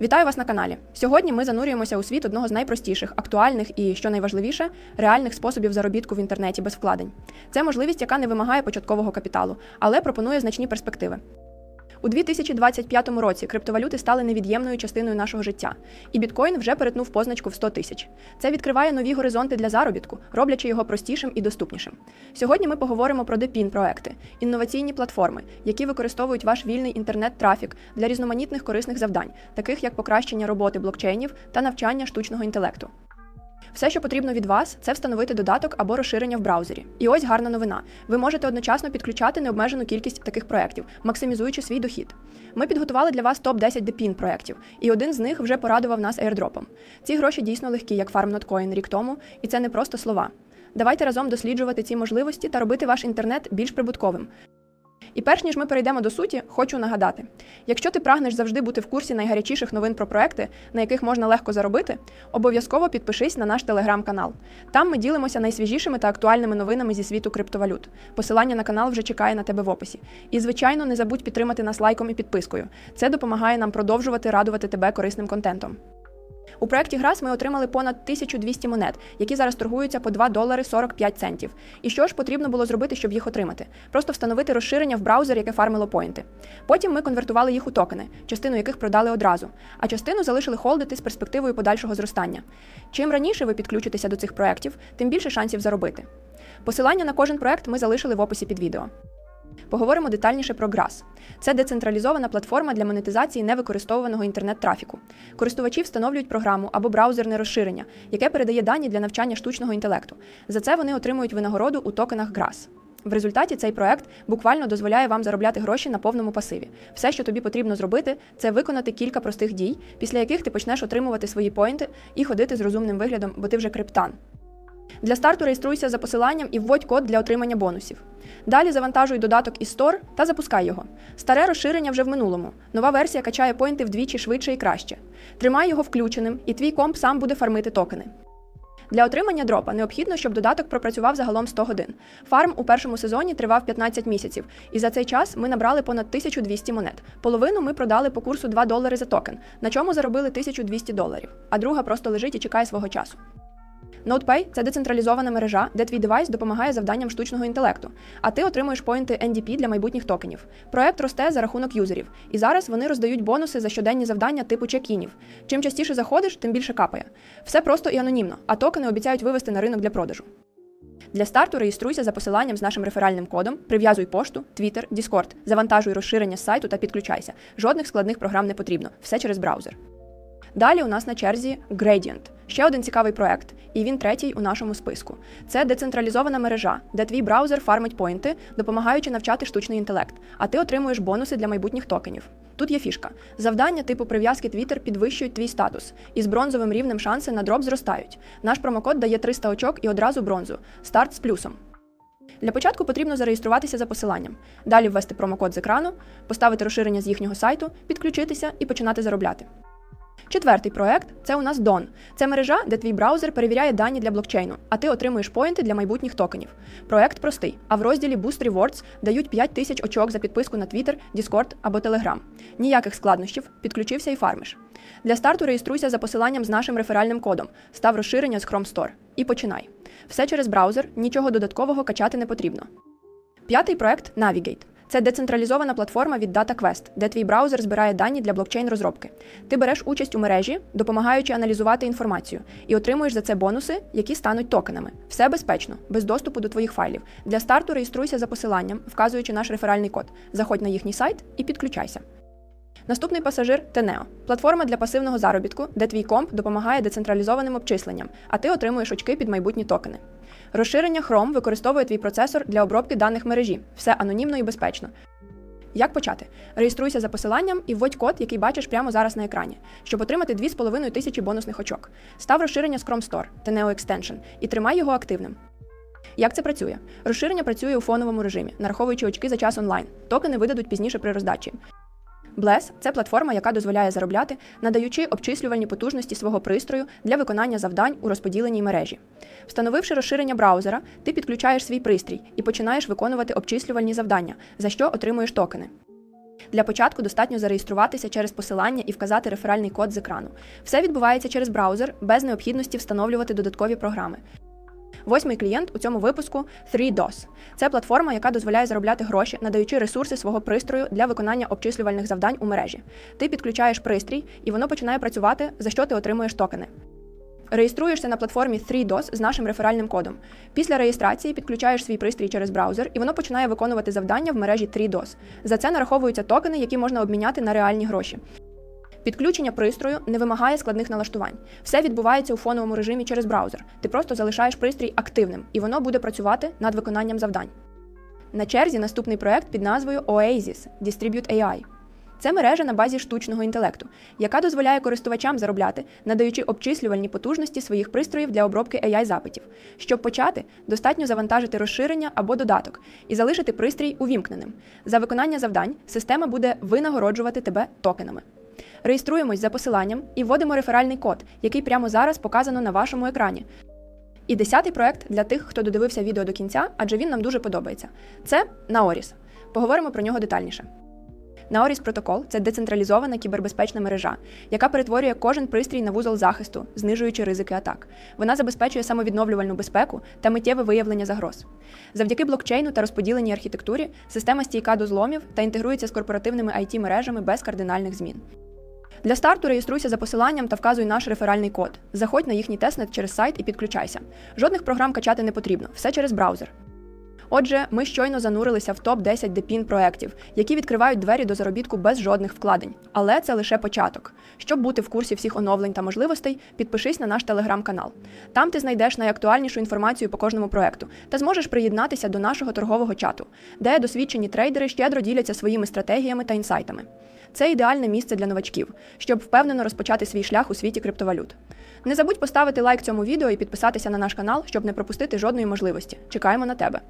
Вітаю вас на каналі. Сьогодні ми занурюємося у світ одного з найпростіших, актуальних і, що найважливіше, реальних способів заробітку в інтернеті без вкладень. Це можливість, яка не вимагає початкового капіталу, але пропонує значні перспективи. У 2025 році криптовалюти стали невід'ємною частиною нашого життя, і біткоін вже перетнув позначку в 100 тисяч. Це відкриває нові горизонти для заробітку, роблячи його простішим і доступнішим. Сьогодні ми поговоримо про депін проекти, інноваційні платформи, які використовують ваш вільний інтернет-трафік для різноманітних корисних завдань, таких як покращення роботи блокчейнів та навчання штучного інтелекту. Все, що потрібно від вас, це встановити додаток або розширення в браузері. І ось гарна новина. Ви можете одночасно підключати необмежену кількість таких проєктів, максимізуючи свій дохід. Ми підготували для вас топ 10 депін проєктів, і один з них вже порадував нас airdropом. Ці гроші дійсно легкі, як FarmNotCoin рік тому, і це не просто слова. Давайте разом досліджувати ці можливості та робити ваш інтернет більш прибутковим. І перш ніж ми перейдемо до суті, хочу нагадати: якщо ти прагнеш завжди бути в курсі найгарячіших новин про проекти, на яких можна легко заробити, обов'язково підпишись на наш телеграм-канал. Там ми ділимося найсвіжішими та актуальними новинами зі світу криптовалют. Посилання на канал вже чекає на тебе в описі. І, звичайно, не забудь підтримати нас лайком і підпискою. Це допомагає нам продовжувати радувати тебе корисним контентом. У проєкті Грас ми отримали понад 1200 монет, які зараз торгуються по 2 долари 45 центів. І що ж потрібно було зробити, щоб їх отримати? Просто встановити розширення в браузер, яке фармило поінти. Потім ми конвертували їх у токени, частину яких продали одразу, а частину залишили холдити з перспективою подальшого зростання. Чим раніше ви підключитеся до цих проєктів, тим більше шансів заробити. Посилання на кожен проєкт ми залишили в описі під відео. Поговоримо детальніше про Grass. Це децентралізована платформа для монетизації невикористовуваного інтернет-трафіку. Користувачі встановлюють програму або браузерне розширення, яке передає дані для навчання штучного інтелекту. За це вони отримують винагороду у токенах Grass. В результаті цей проект буквально дозволяє вам заробляти гроші на повному пасиві. Все, що тобі потрібно зробити, це виконати кілька простих дій, після яких ти почнеш отримувати свої поінти і ходити з розумним виглядом, бо ти вже криптан. Для старту реєструйся за посиланням і вводь код для отримання бонусів. Далі завантажуй додаток із Store та запускай його. Старе розширення вже в минулому. Нова версія качає поінти вдвічі швидше і краще. Тримай його включеним, і твій комп сам буде фармити токени. Для отримання дропа необхідно, щоб додаток пропрацював загалом 100 годин. Фарм у першому сезоні тривав 15 місяців, і за цей час ми набрали понад 1200 монет. Половину ми продали по курсу 2 долари за токен, на чому заробили 1200 доларів, а друга просто лежить і чекає свого часу. NotePay – це децентралізована мережа, де твій девайс допомагає завданням штучного інтелекту, а ти отримуєш поінти NDP для майбутніх токенів. Проект росте за рахунок юзерів, і зараз вони роздають бонуси за щоденні завдання типу чекінів. Чим частіше заходиш, тим більше капає. Все просто і анонімно, а токени обіцяють вивести на ринок для продажу. Для старту реєструйся за посиланням з нашим реферальним кодом, прив'язуй пошту, Twitter, Discord, завантажуй розширення з сайту та підключайся. Жодних складних програм не потрібно, все через браузер. Далі у нас на черзі Gradient – ще один цікавий проект, і він третій у нашому списку. Це децентралізована мережа, де твій браузер фармить поінти, допомагаючи навчати штучний інтелект, а ти отримуєш бонуси для майбутніх токенів. Тут є фішка. Завдання типу прив'язки Twitter підвищують твій статус, і з бронзовим рівнем шанси на дроп зростають. Наш промокод дає 300 очок і одразу бронзу. Старт з плюсом. Для початку потрібно зареєструватися за посиланням, далі ввести промокод з екрану, поставити розширення з їхнього сайту, підключитися і починати заробляти. Четвертий проект це у нас Don. Це мережа, де твій браузер перевіряє дані для блокчейну, а ти отримуєш поінти для майбутніх токенів. Проект простий, а в розділі Boost Rewards дають 5 тисяч очок за підписку на Twitter, Discord або Telegram. Ніяких складнощів, підключився і фармиш. Для старту реєструйся за посиланням з нашим реферальним кодом, став розширення з Chrome Store і починай. Все через браузер, нічого додаткового качати не потрібно. П'ятий проект Navigate. Це децентралізована платформа від DataQuest, де твій браузер збирає дані для блокчейн-розробки. Ти береш участь у мережі, допомагаючи аналізувати інформацію, і отримуєш за це бонуси, які стануть токенами. Все безпечно, без доступу до твоїх файлів. Для старту реєструйся за посиланням, вказуючи наш реферальний код. Заходь на їхній сайт і підключайся. Наступний пасажир Teneo – платформа для пасивного заробітку, де твій комп допомагає децентралізованим обчисленням, а ти отримуєш очки під майбутні токени. Розширення Chrome використовує твій процесор для обробки даних мережі. Все анонімно і безпечно. Як почати? Реєструйся за посиланням і вводь код, який бачиш прямо зараз на екрані, щоб отримати 2,5 тисячі бонусних очок. Став розширення з Chrome Store Teneo Extension і тримай його активним. Як це працює? Розширення працює у фоновому режимі, нараховуючи очки за час онлайн. Токени видадуть пізніше при роздачі. Bless – це платформа, яка дозволяє заробляти, надаючи обчислювальні потужності свого пристрою для виконання завдань у розподіленій мережі. Встановивши розширення браузера, ти підключаєш свій пристрій і починаєш виконувати обчислювальні завдання, за що отримуєш токени. Для початку достатньо зареєструватися через посилання і вказати реферальний код з екрану. Все відбувається через браузер без необхідності встановлювати додаткові програми. Восьмий клієнт у цьому випуску 3DOS. Це платформа, яка дозволяє заробляти гроші, надаючи ресурси свого пристрою для виконання обчислювальних завдань у мережі. Ти підключаєш пристрій, і воно починає працювати, за що ти отримуєш токени. Реєструєшся на платформі 3DOS з нашим реферальним кодом. Після реєстрації підключаєш свій пристрій через браузер, і воно починає виконувати завдання в мережі 3DOS. За це нараховуються токени, які можна обміняти на реальні гроші. Підключення пристрою не вимагає складних налаштувань. Все відбувається у фоновому режимі через браузер. Ти просто залишаєш пристрій активним, і воно буде працювати над виконанням завдань. На черзі наступний проект під назвою Oasis Distribute AI. Це мережа на базі штучного інтелекту, яка дозволяє користувачам заробляти, надаючи обчислювальні потужності своїх пристроїв для обробки AI запитів. Щоб почати, достатньо завантажити розширення або додаток і залишити пристрій увімкненим. За виконання завдань система буде винагороджувати тебе токенами. Реєструємось за посиланням і вводимо реферальний код, який прямо зараз показано на вашому екрані. І десятий проект для тих, хто додивився відео до кінця, адже він нам дуже подобається. Це Наоріс. Поговоримо про нього детальніше. Наоріс протокол це децентралізована кібербезпечна мережа, яка перетворює кожен пристрій на вузол захисту, знижуючи ризики атак. Вона забезпечує самовідновлювальну безпеку та миттєве виявлення загроз. Завдяки блокчейну та розподіленій архітектурі система стійка до зломів та інтегрується з корпоративними it мережами без кардинальних змін. Для старту реєструйся за посиланням та вказуй наш реферальний код. Заходь на їхній тестнет через сайт і підключайся. Жодних програм качати не потрібно, все через браузер. Отже, ми щойно занурилися в топ 10 депін проєктів, які відкривають двері до заробітку без жодних вкладень. Але це лише початок. Щоб бути в курсі всіх оновлень та можливостей, підпишись на наш телеграм-канал. Там ти знайдеш найактуальнішу інформацію по кожному проекту та зможеш приєднатися до нашого торгового чату, де досвідчені трейдери щедро діляться своїми стратегіями та інсайтами. Це ідеальне місце для новачків, щоб впевнено розпочати свій шлях у світі криптовалют. Не забудь поставити лайк цьому відео і підписатися на наш канал, щоб не пропустити жодної можливості. Чекаємо на тебе.